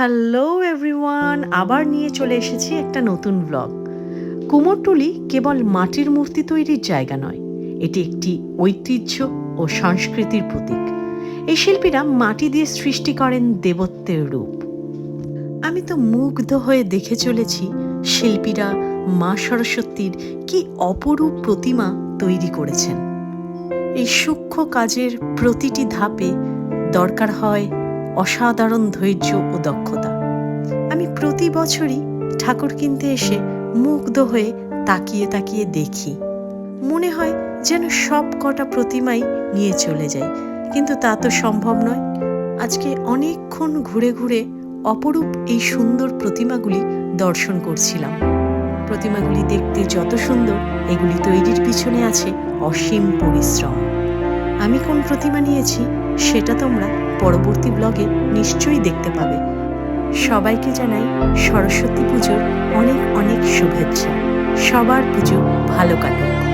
Hello everyone, আবার নিয়ে চলে এসেছি একটা নতুন ব্লগ কুমোরটুলি কেবল মাটির মূর্তি তৈরির জায়গা নয়, এটি একটি ঐতিহ্য ও সংস্কৃতির প্রতীক। এই শিল্পীরা মাটি দিয়ে সৃষ্টি করেন দেবত্বের রূপ। আমি তো মুগ্ধ হয়ে দেখে চলেছি শিল্পীরা মা সরস্বতীর কি অপরূপ প্রতিমা তৈরি করেছেন। এই সূক্ষ্ম কাজের প্রতিটি ধাপে দরকার হয় অসাধারণ ধৈর্য ও দক্ষতা। আমি প্রতি বছরই ঠাকুর কিনতে এসে মুগ্ধ হয়ে তাকিয়ে তাকিয়ে দেখি। মনে হয় যেন সব কটা প্রতিমাই নিয়ে চলে যায় কিন্তু তা তো সম্ভব নয়। আজকে অনেকক্ষণ ঘুরে ঘুরে অপরূপ এই সুন্দর প্রতিমাগুলি দর্শন করছিলাম। প্রতিমাগুলি দেখতে যত সুন্দর, এগুলি তৈরির পিছনে আছে অসীম পরিশ্রম। আমি কোন প্রতিমা নিয়েছি সেটা তোমরা পরবর্তী ব্লগে নিশ্চয়ই দেখতে পাবে। সবাইকে জানাই সরস্বতী পুজোর অনেক অনেক শুভেচ্ছা। সবার পুজো ভালো কাটুক।